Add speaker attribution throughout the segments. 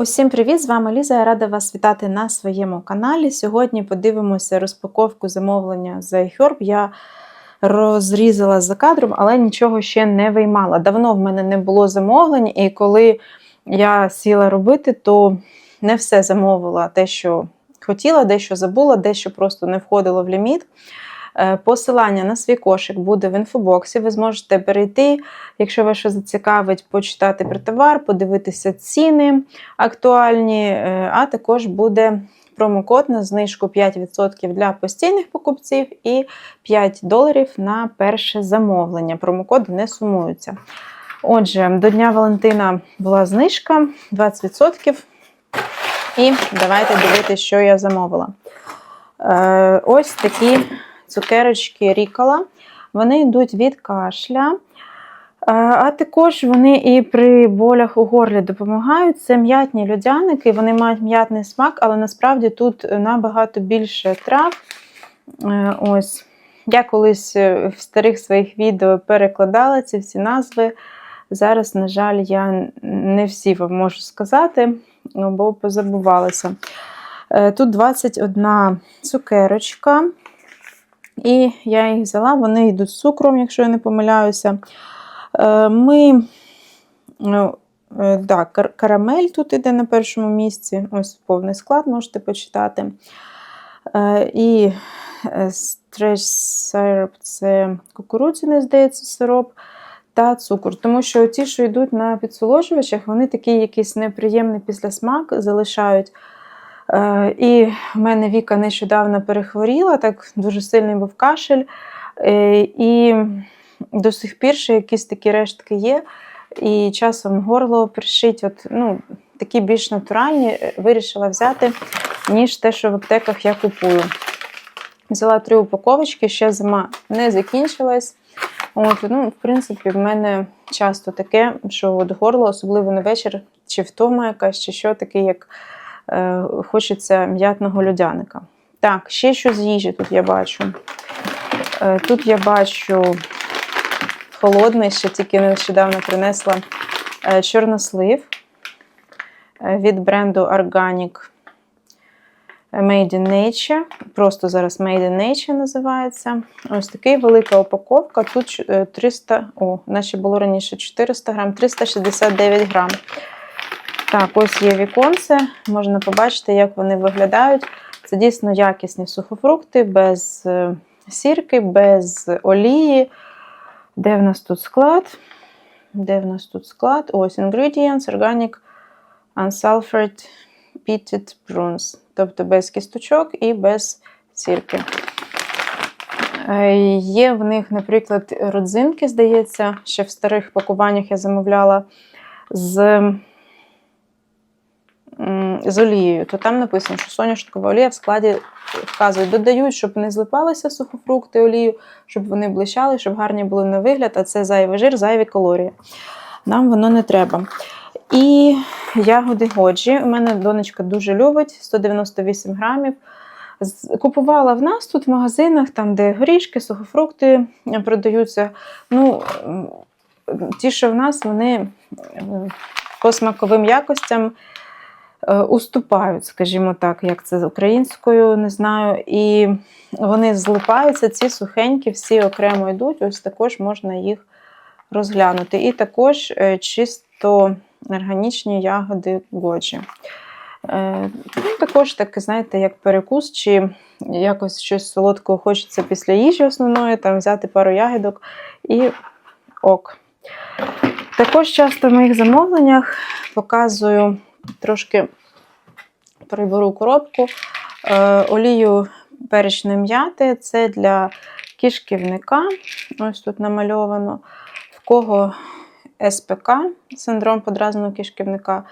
Speaker 1: Усім привіт! З вами Ліза. Я рада вас вітати на своєму каналі. Сьогодні подивимося розпаковку замовлення з iHerb. Я розрізала за кадром, але нічого ще не виймала. Давно в мене не було замовлень, і коли я сіла робити, то не все замовила те, що хотіла, дещо забула, дещо просто не входило в ліміт. Е, Посилання на свій кошик буде в інфобоксі. Ви зможете перейти, якщо вас що зацікавить, почитати про товар, подивитися ціни актуальні, е, а також буде промокод на знижку 5% для постійних покупців і 5 доларів на перше замовлення. Промокоди не сумуються. Отже, до Дня Валентина була знижка 20%. І давайте дивитися, що я замовила. Е, ось такі цукерочки Рікола. Вони йдуть від кашля. Е, А також вони і при болях у горлі допомагають. Це м'ятні льодяники, вони мають м'ятний смак, але насправді тут набагато більше трав. Е, Ось. Я колись в старих своїх відео перекладала ці всі назви. Зараз, на жаль, я не всі вам можу сказати, бо позабувалася. Е, Тут 21 цукерочка. І я їх взяла, вони йдуть з цукром, якщо я не помиляюся. Е, Ми, да, карамель тут іде на першому місці. Ось повний склад можете почитати. Е, І stretch syrup – це кукурудзяний, здається, сироп та цукор. Тому що ті, що йдуть на підсолоджувачах, вони такий якийсь неприємний післясмак залишають. Е, І в мене Віка нещодавно перехворіла, так дуже сильний був кашель. Е, І до сих пір ще якісь такі рештки є. І часом горло пришить, от, ну, такі більш натуральні, вирішила взяти, ніж те, що в аптеках я купую. Взяла три упаковочки, ще зима не закінчилась. От, ну, В принципі, в мене часто таке, що от горло, особливо на вечір, чи втома якась, чи що таке, як е, хочеться м'ятного льодяника. Так, ще що з їжі тут я бачу. Е, тут я бачу холодний, ще тільки нещодавно принесла е, чорнослив е, від бренду Organic Made in Nature. Просто зараз Made in Nature називається. Ось такий велика упаковка. Тут 300, о, наче було раніше 400 грам, 369 грам. Так, ось є віконце. Можна побачити, як вони виглядають. Це дійсно якісні сухофрукти, без сірки, без олії. Де в нас тут склад? Де в нас тут склад? Ось Ingredients, Organic Unsulfured Pitted Prunes. Тобто без кісточок і без сірки. Є в них, наприклад, родзинки, здається, ще в старих пакуваннях я замовляла з з олією, то там написано, що соняшникова олія в складі вказують, додають, щоб не злипалися сухофрукти олію, щоб вони блищали, щоб гарні були на вигляд, а це зайвий жир, зайві калорії. Нам воно не треба. І ягоди годжі. У мене донечка дуже любить 198 грамів. Купувала в нас тут в магазинах, там, де горішки, сухофрукти продаються. Ну, Ті, що в нас, вони по смаковим якостям уступають, скажімо так, як це з українською, не знаю. І вони злипаються, ці сухенькі, всі окремо йдуть, ось також можна їх розглянути. І також чисто органічні ягоди годжі. Ну, Також таке, знаєте, як перекус, чи якось щось солодкого хочеться після їжі основної, там взяти пару ягідок і ок. Також часто в моїх замовленнях показую трошки приберу коробку, е, олію перечної м'яти це для кишківника. Ось тут намальовано, в кого СПК, синдром подразненого кишківника,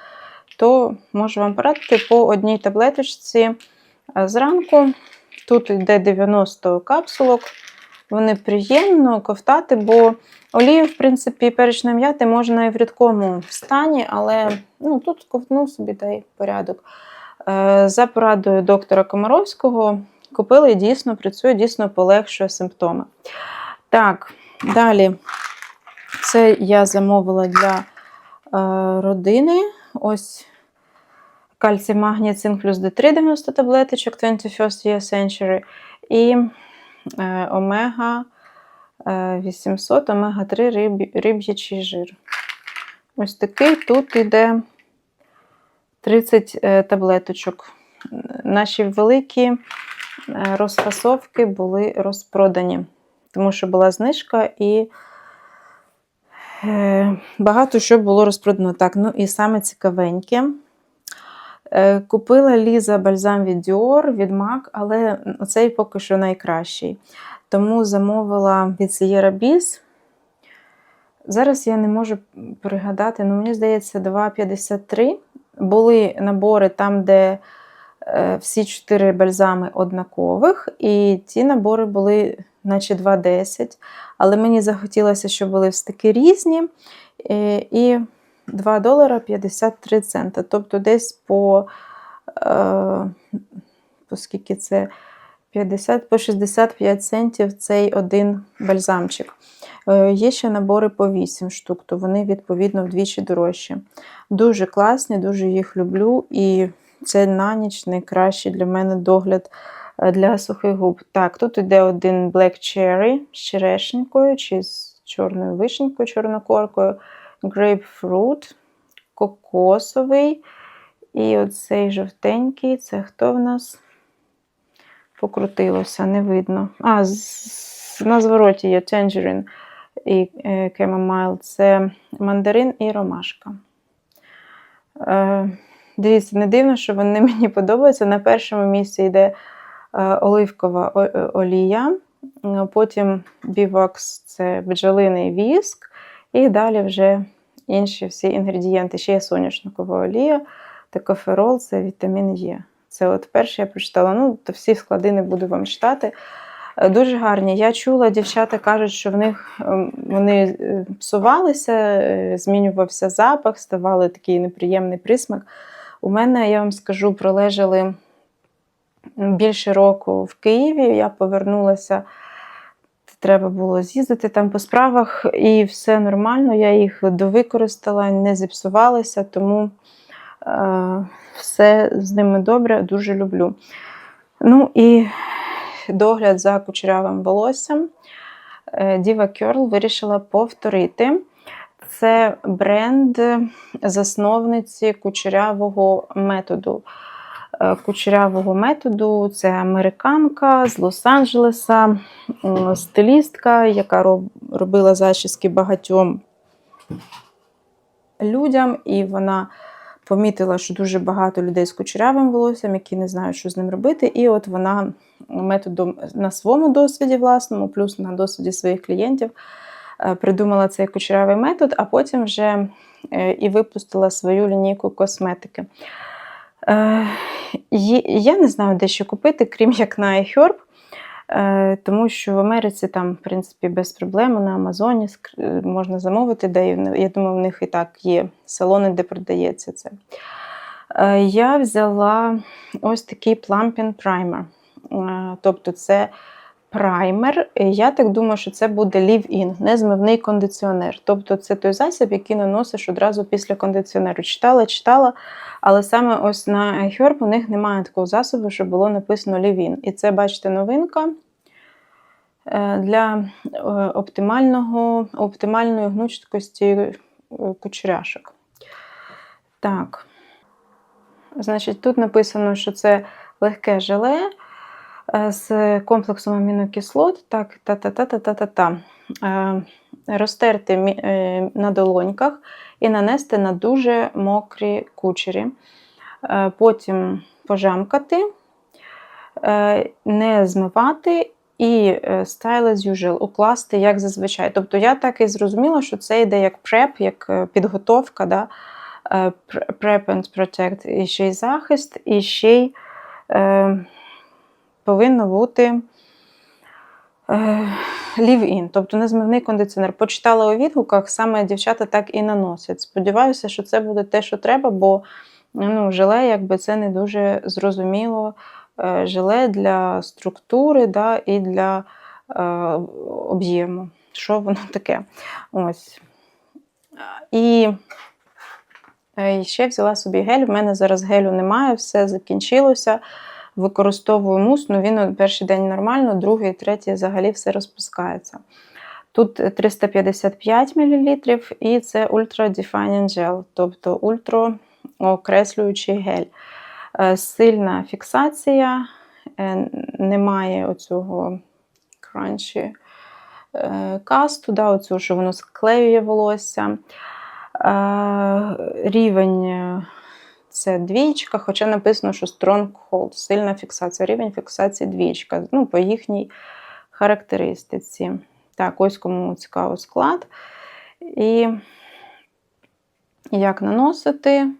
Speaker 1: то можу вам порадити по одній таблеточці зранку. Тут йде 90 капсулок. Вони приємно ковтати, бо олію, в принципі, перечної м'яти можна і в рідкому стані, але ну, тут ковтнув собі дай порядок. За порадою доктора Комаровського купили і дійсно працює, дійсно полегшує симптоми. Так, далі це я замовила для е, родини. Ось кальцій, магній, цинк плюс D3 90 таблеточок 21st Year Century і е, омега е, 800, омега 3 риб, риб'ячий жир. Ось такий тут йде 30 е, таблеточок. Наші великі е, розфасовки були розпродані, тому що була знижка і е, багато що було розпродано. Так, ну і саме цікавеньке. Купила Ліза бальзам від Dior, від MAC, але цей поки що найкращий. Тому замовила від Sierra Biz. Зараз я не можу пригадати, ну мені здається, 2,53. Були набори там, де е, всі чотири бальзами однакових, і ті набори були, наче 2,10. Але мені захотілося, щоб були все таки різні. е, І 2 долара 53 цента. Тобто десь по, е, по скільки це 50, по 65 центів цей один бальзамчик. Е, Є ще набори по 8 штук, то вони відповідно вдвічі дорожчі. Дуже класні, дуже їх люблю. І це на ніч найкращий для мене догляд е, для сухих губ. Так, тут йде один Black Cherry з черешенькою чи з чорною вишенькою, чорнокоркою, Grapefruit, кокосовий. І оцей жовтенький це хто в нас? Покрутилося, не видно. А, з, на звороті є Tangerine і е, Chamomile. Це мандарин і ромашка. Е, дивіться, не дивно, що вони мені подобаються. На першому місці йде е, оливкова е, олія, е, потім бівакс це бджолиний віск, і далі вже інші всі інгредієнти. Ще є соняшникова олія, токоферол, це вітамін Е. Це от перше я прочитала. Ну, то всі склади не буду вам читати. Е, Дуже гарні. Я чула, дівчата кажуть, що в них ем, вони е, псувалися, е, змінювався запах, ставали такий неприємний присмак. У мене, я вам скажу, пролежали більше року в Києві. Я повернулася, треба було з'їздити там по справах, і все нормально. Я їх довикористала, не зіпсувалися, тому все з ними добре, дуже люблю. Ну і догляд за кучерявим волоссям. Е, Diva Curl вирішила повторити. Це бренд засновниці кучерявого методу. Е, Кучерявого методу це американка з Лос-Анджелеса, стилістка, яка робила зачіски багатьом людям, і вона помітила, що дуже багато людей з кучерявим волоссям, які не знають, що з ним робити. І от вона методом на своєму досвіді, власному, плюс на досвіді своїх клієнтів, е, придумала цей кучерявий метод, а потім вже е, і випустила свою лінійку косметики. Е, Я не знаю, де ще купити, крім як на iHerb. Е, Тому що в Америці там, в принципі, без проблем на Амазоні е, можна замовити, де я думаю, в них і так є салони, де продається це. Е, Я взяла ось такий Plumping Primer. Тобто це праймер. Я так думаю, що це буде leave-in, незмивний кондиціонер. Тобто це той засіб, який наносиш одразу після кондиціонеру. Читала, читала, але саме ось на iHerb у них немає такого засобу, щоб було написано leave-in. І це, бачите, новинка е, для е, оптимального, оптимальної гнучкості е, кучеряшок. Так. Значить, тут написано, що це легке желе з комплексом амінокислот. Так, та-та-та-та-та-та. Е, Розтерти е, на долоньках і нанести на дуже мокрі кучері. Е, Потім пожамкати, е, не змивати і е, style as usual, укласти як зазвичай. Тобто я так і зрозуміла, що це йде як преп, як е, підготовка, да? е, prep and protect, і ще й захист, і ще й е, повинно бути е, лів-ін, тобто незмивний кондиціонер. Почитала у відгуках, саме дівчата так і наносять. Сподіваюся, що це буде те, що треба, бо ну, желе, якби це не дуже зрозуміло. Е, Желе для структури да, і для е, об'єму. Що воно таке? Ось. І Е, ще взяла собі гель. В мене зараз гелю немає, все закінчилося. Використовую мус, ну він перший день нормально, другий, третій взагалі все розпускається. Тут 355 мл, і це Ultra Defining Gel, тобто ультра окреслюючий гель. Е, Сильна фіксація, е, немає оцього кранчі е, касту, да, оцього, що воно склеює волосся. Рівень це двічка, хоча написано, що Strong Hold, сильна фіксація. Рівень фіксації двічка. Ну, по їхній характеристиці. Так, ось кому цікаво склад. І як наносити.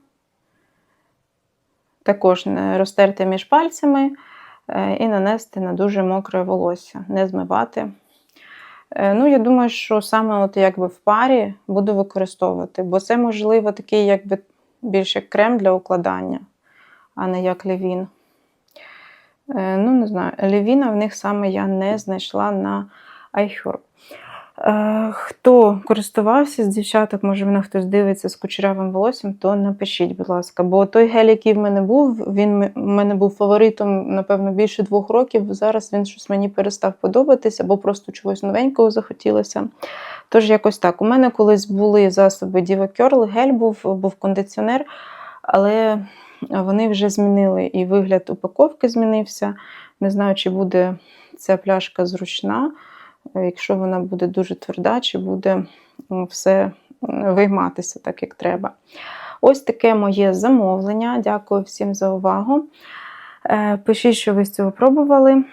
Speaker 1: Також розтерти між пальцями е, і нанести на дуже мокре волосся, не змивати. Е, Ну, я думаю, що саме от якби в парі буду використовувати, бо це, можливо, такий якби більше крем для укладання, а не як левін. Е, Ну, не знаю, лівіна в них саме я не знайшла на iHerb. Е, Хто користувався з дівчаток, може мене хтось дивиться з кучерявим волоссям, то напишіть, будь ласка. Бо той гель, який в мене був, він в мене був фаворитом, напевно, більше двох років. Зараз він щось мені перестав подобатися, або просто чогось новенького захотілося. Тож якось так. У мене колись були засоби Diva Curl, гель був, був кондиціонер, але вони вже змінили і вигляд упаковки змінився. Не знаю, чи буде ця пляшка зручна. Якщо вона буде дуже тверда, чи буде все вийматися так, як треба. Ось таке моє замовлення. Дякую всім за увагу. Е, Пишіть, що ви з цього пробували.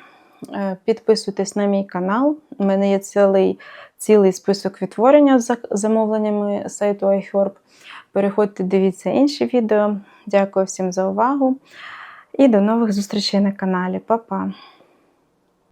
Speaker 1: Е, Підписуйтесь на мій канал. У мене є цілий, цілий список відтворення з замовленнями сайту iHerb. Переходьте, дивіться інші відео. Дякую всім за увагу. І до нових зустрічей на каналі. Па-па!